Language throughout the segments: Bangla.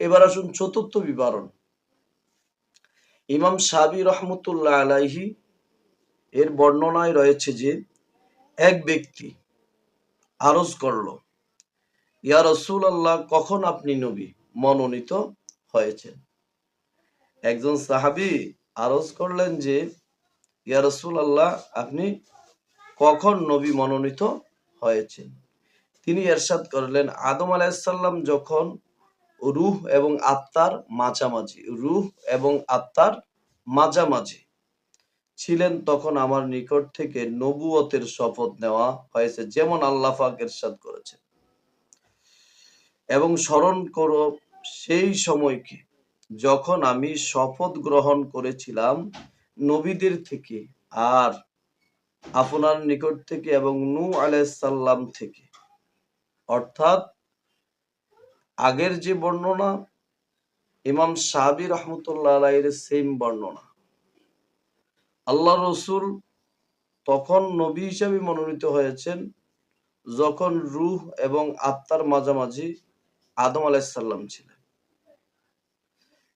এবার আসুন চতুর্থ বিবরণ। ইমাম সাবি রহমতুল্লাহ আলাইহি এর বর্ণনায় রয়েছে যে, এক ব্যক্তি আরজ করল, ইয়া রসুল আল্লাহ কখন আপনি নবী? মনোনীত হয়েছেন। একজন সাহাবি আরজ করলেন যে, ইয়া রসুল আল্লাহ আপনি কখন নবী মনোনীত হয়েছেন? তিনি এরশাদ করলেন, আদম আলাইসাল্লাম যখন রুহ এবং আত্মার মাঝামাঝি, রুহ এবং আত্মার মাঝামাঝি। ছিলেন তখন আমার নিকট থেকে নবুয়তের শপথ নেওয়া হয়েছে, যেমন আল্লাহ পাক এরশাদ করেছেন। এবং স্মরণ করো, সেই সময়কে যখন আমি শপথ গ্রহণ করেছিলাম নবীদের থেকে আর আপনার নিকট থেকে এবং নু আলাইসাল্লাম থেকে, অর্থাৎ আগের যে বর্ণনা, ইমাম সাহাবি রহমতুল্লাহ সেম বর্ণনা। আল্লাহ রসুল তখন নবী হিসাবে মনোনীত হয়েছেন যখন রুহ এবং আত্মার মাঝামাঝি আদম আলাইসাল্লাম ছিলেন।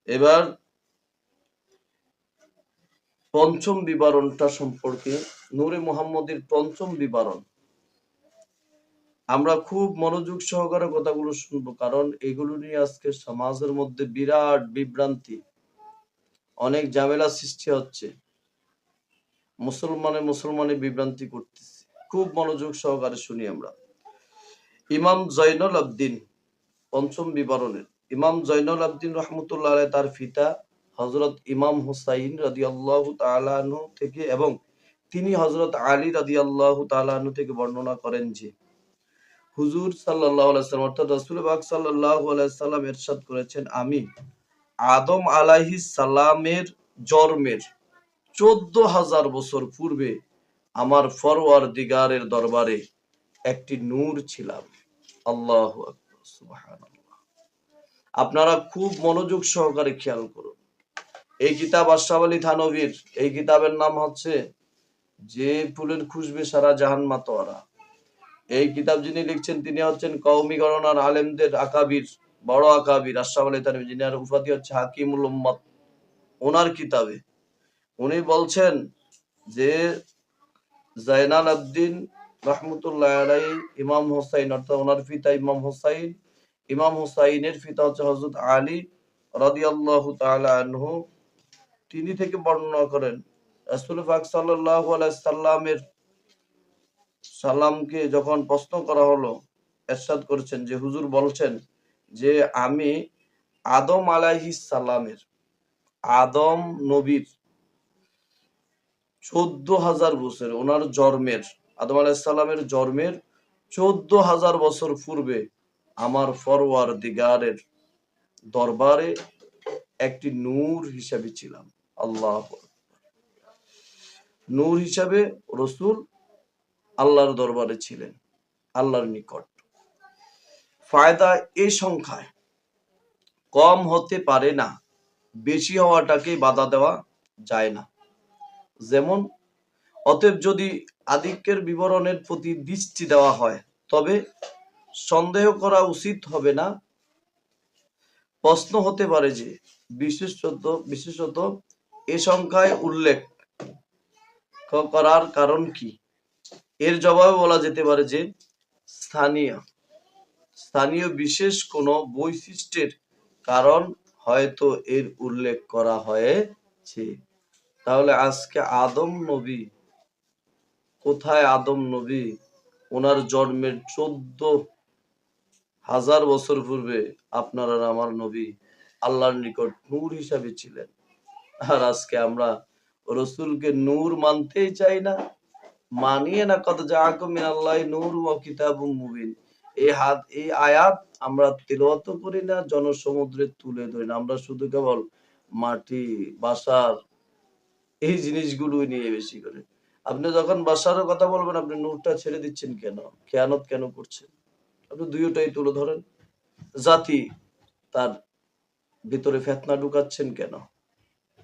এবার পঞ্চম বিবরণটা সম্পর্কে নূরে মোহাম্মদের পঞ্চম বিবরণ আমরা খুব মনোযোগ সহকারে কথাগুলো শুনব, কারণ এগুলো নিয়ে আজকে সমাজের মধ্যে বিরাট বিভ্রান্তি। অনেক ঝামেলা সৃষ্টি হচ্ছে। মুসলমানে মুসলমানে বিভ্রান্তি করতেছে। খুব মনোযোগ সহকারে শুনি আমরা। ইমাম জৈনুল আবদিন, পঞ্চম বিবরণের। ইমাম জৈনুল আবদিন রহমতুল্লাহ তার ফিতা হজরত ইমাম হুসাইন রাদি আল্লাহ থেকে এবং তিনি হজরত আলী রাদি আল্লাহ থেকে বর্ণনা করেন যে হুজুর আলাইসাল্লাম অর্থাৎ রসুল বাক আলাইসাল্লাম এরশাদ করেছেন, আমি আদম আলাহি সালামের জন্মের চোদ্দ হাজার বছর পূর্বে আমার ফরওয়ার দিগারের দরবারে একটি নূর ছিলাম। আল্লাহ আপনারা খুব মনোযোগ সহকারে খেয়াল করুন। এই কিতাব আশরাফ আলী থানবীর এই কিতাবের নাম হচ্ছে যে ফুলের খুশবে সারা জাহান মাতোয়ারা। এই কিতাব যিনি লিখছেন, তিনি হচ্ছেন কৌমি গণনার আলেমদের আকাবির, বড় আকাবির আশরাফ আলী যিনি আর উপাধি হচ্ছে হাকিমুল উম্মত। ওনার কিতাবে উনি বলছেন যে জাইনাল আবদিন রহমতুল্লাহ আলাই ইমাম হোসাইন, অর্থাৎ ওনার পিতা ইমাম হোসাইন, ইমাম হোসাইনের পিতা হচ্ছে হজরত আলী রাদিয়াল্লাহু তাআলা আনহু। তিনি থেকে বর্ণনা করেন, রাসূল পাক সাল্লাল্লাহু আলাইহি সাল্লামের সাল্লামকে যখন প্রশ্ন করা হলো, এরশাদ করেছেন যে, হুজুর বলছেন যে, আমি আদম আলাইহিস সালামের, আদম নবীর চোদ্দ হাজার বছর ওনার জন্মের, আদম আলাইসাল্লামের জন্মের চোদ্দ হাজার বছর পূর্বে আমার ফরওয়ার দিগারের দরবারে একটি নূর হিসাবে ছিলাম, আল্লাহ নূর হিসাবে রসুল আল্লাহর দরবারে ছিলেন, আল্লাহর নিকট। ফায়দা এই সংখ্যায়, কম হতে পারে না, বেশি হওয়াটাকে বাধা দেওয়া যায় না। যেমন, অতএব যদি আধিক্যের বিবরণের প্রতি দৃষ্টি দেওয়া হয়, তবে সন্দেহ করা উচিত হবে না। প্রশ্ন হতে পারে যে, বিশেষত বিশেষত এ সংখ্যায় উল্লেখ করার কারণ কি? এর জবাবে বলা যেতে পারে যে স্থানীয় স্থানীয় বিশেষ কোনো বৈশিষ্ট্যের কারণ হয়তো এর উল্লেখ করা হয়েছে। তাহলে আজকে আদম নবী, কোথায় আদম নবী? ওনার জন্মের চোদ্দ হাজার বছর পূর্বে আপনার আমার নবী আল্লাহর নিকট নূর হিসাবে ছিলেন। আর আজকে আমরা রসুলকে নূর মানতেই চাই না মানিয়ে না কত মিন আল্লাহ নূর ও কিতাব মুবিন। এই হাত এই আয়াত আমরা তিলওয়াত করি না, জনসমুদ্রে তুলে ধরি না। আমরা শুধু কেবল মাটি, বাসার এই জিনিসগুলো নিয়ে বেশি করে। আপনি যখন বাসারও কথা বলবেন, আপনি নূরটা ছেড়ে দিচ্ছেন কেন? খেয়ানত কেন করছেন? আপনি দুইটাই তুলে ধরেন। জাতি তার ভিতরে ফেতনা ঢুকাচ্ছেন কেন?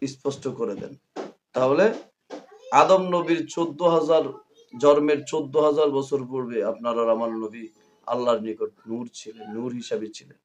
স্পষ্ট করে দেন। তাহলে আদম নবীর চোদ্দ হাজার জন্মের চোদ্দ হাজার বছর পূর্বে আপনার আর আমার নবী আল্লাহর নিকট নূর ছিলেন, নূর হিসাবে ছিলেন।